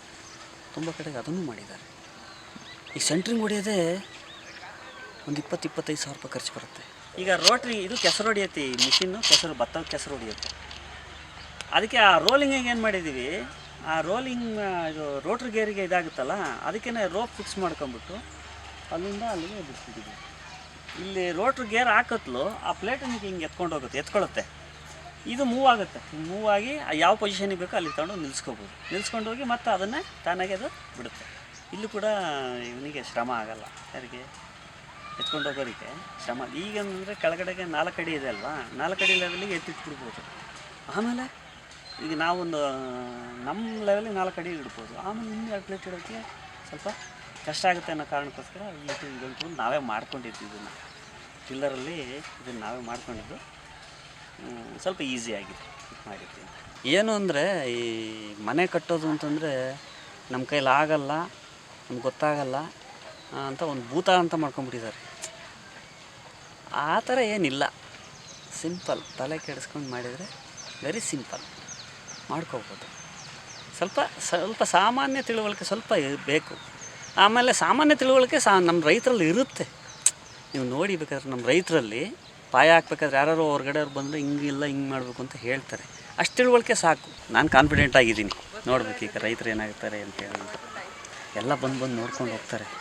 ತುಂಬ ಕಡೆಗೆ ಅದನ್ನು ಮಾಡಿದ್ದಾರೆ. ಈ ಸೆಂಟ್ರಿಂಗ್ ಹೊಡೆಯೋದೇ ಒಂದು ಇಪ್ಪತ್ತು ಇಪ್ಪತ್ತೈದು ಸಾವಿರ ರೂಪಾಯಿ ಖರ್ಚು ಬರುತ್ತೆ. ಈಗ ರೋಟ್ರಿ, ಇದು ಕೆಸರು ಹೊಡಿಯುತ್ತೆ ಈ ಮಿಷಿನ್ನು, ಕೆಸರು ಭತ್ತ ಕೆಸರು ಹೊಡಿಯುತ್ತೆ. ಅದಕ್ಕೆ ಆ ರೋಲಿಂಗಿಗೆ ಏನು ಮಾಡಿದ್ದೀವಿ? ಆ ರೋಲಿಂಗ್ ಇದು ರೋಟ್ರ್ ಗೇರಿಗೆ ಇದಾಗುತ್ತಲ್ಲ, ಅದಕ್ಕೇನೆ ರೋಪ್ ಫಿಕ್ಸ್ ಮಾಡ್ಕೊಂಬಿಟ್ಟು ಅಲ್ಲಿಂದ ಅಲ್ಲಿಗೆ ಬಿಡ್ತಿದ್ದೀವಿ. ಇಲ್ಲಿ ರೋಟ್ರ್ ಗೇರ್ ಹಾಕತ್ಲು ಆ ಪ್ಲೇಟ್ ನಿಮಗೆ ಹಿಂಗೆ ಎತ್ಕೊಂಡು ಹೋಗುತ್ತೆ, ಎತ್ಕೊಳ್ಳುತ್ತೆ. ಇದು ಮೂವ್ ಆಗುತ್ತೆ. ಮೂವ್ ಆಗಿ ಯಾವ ಪೊಸಿಷನಿಗೆ ಬೇಕೋ ಅಲ್ಲಿ ತಗೊಂಡು ನಿಲ್ಸ್ಕೋಬೋದು. ನಿಲ್ಸ್ಕೊಂಡು ಹೋಗಿ ಮತ್ತೆ ಅದನ್ನೇ ತಾನಾಗೆ ಅದು ಬಿಡುತ್ತೆ. ಇಲ್ಲೂ ಕೂಡ ಇವನಿಗೆ ಶ್ರಮ ಆಗಲ್ಲ. ಯಾರಿಗೆ? ಎತ್ಕೊಂಡು ಹೋಗೋರಿಗೆ ಶ್ರಮ. ಈಗ ಅಂದರೆ ಕೆಳಗಡೆಗೆ ನಾಲ್ಕು ಅಡಿ ಇದೆ ಅಲ್ವಾ? ನಾಲ್ಕು ಅಡಿ ಲೆವೆಲಿಗೆ ಎತ್ತಿಟ್ಬಿಡ್ಬೋದು ಆಮೇಲೆ ಈಗ ನಾವೊಂದು, ನಮ್ಮ ಲೆವೆಲಿಗೆ ನಾಲ್ಕು ಅಡಿ ಇಡ್ಬೋದು. ಆಮೇಲೆ ಇನ್ನೂ ಎರಡು ಪ್ಲೇಟ್ ಇಡೋಕ್ಕೆ ಸ್ವಲ್ಪ ಕಷ್ಟ ಆಗುತ್ತೆ ಅನ್ನೋ ಕಾರಣಕ್ಕೋಸ್ಕರ ನಾವೇ ಮಾಡ್ಕೊಂಡಿದ್ವಿ ಇದನ್ನು. ಟಿಲ್ಲರಲ್ಲಿ ಇದನ್ನು ನಾವೇ ಮಾಡ್ಕೊಂಡಿದ್ದು. ಸ್ವಲ್ಪ ಈಸಿ ಆಗಿದೆ ಮಾಡಿದ್ವಿ ಏನು ಅಂದರೆ ಈ ಮನೆ ಕಟ್ಟೋದು ಅಂತಂದರೆ ನಮ್ಮ ಕೈಲಿ ಆಗಲ್ಲ, ನಮ್ಗೆ ಗೊತ್ತಾಗಲ್ಲ ಅಂತ ಒಂದು ಭೂತ ಅಂತ ಮಾಡ್ಕೊಂಡ್ಬಿಟ್ಟಿದ್ದಾರೆ. ಆ ಥರ ಏನಿಲ್ಲ. ಸಿಂಪಲ್. ತಲೆ ಕೆಡಿಸ್ಕೊಂಡು ಮಾಡಿದರೆ ವೆರಿ ಸಿಂಪಲ್. ಮಾಡ್ಕೋಬೋದು. ಸ್ವಲ್ಪ ಸ್ವಲ್ಪ ಸಾಮಾನ್ಯ ತಿಳುವಳಿಕೆ ಸ್ವಲ್ಪ ಬೇಕು. ಆಮೇಲೆ ಸಾಮಾನ್ಯ ತಿಳುವಳಿಕೆ ಸಾ ನಮ್ಮ ರೈತರಲ್ಲಿ ಇರುತ್ತೆ. ನೀವು ನೋಡಿ ಬೇಕಾದ್ರೆ ನಮ್ಮ ರೈತರಲ್ಲಿ ಪಾಯ ಹಾಕ್ಬೇಕಾದ್ರೆ ಯಾರು ಹೊರಗಡೆ ಅವ್ರು ಬಂದರೆ ಹಿಂಗಿಲ್ಲ ಹಿಂಗೆ ಮಾಡಬೇಕು ಅಂತ ಹೇಳ್ತಾರೆ. ಅಷ್ಟು ತಿಳುವಳಿಕೆ ಸಾಕು. ನಾನು ಕಾನ್ಫಿಡೆಂಟ್ ಆಗಿದ್ದೀನಿ. ನೋಡ್ಬೇಕು ಈಗ ರೈತರು ಏನಾಗ್ತಾರೆ ಅಂತ ಹೇಳಿ ಎಲ್ಲ ಬಂದು ಬಂದು ನೋಡ್ಕೊಂಡು ಹೋಗ್ತಾರೆ.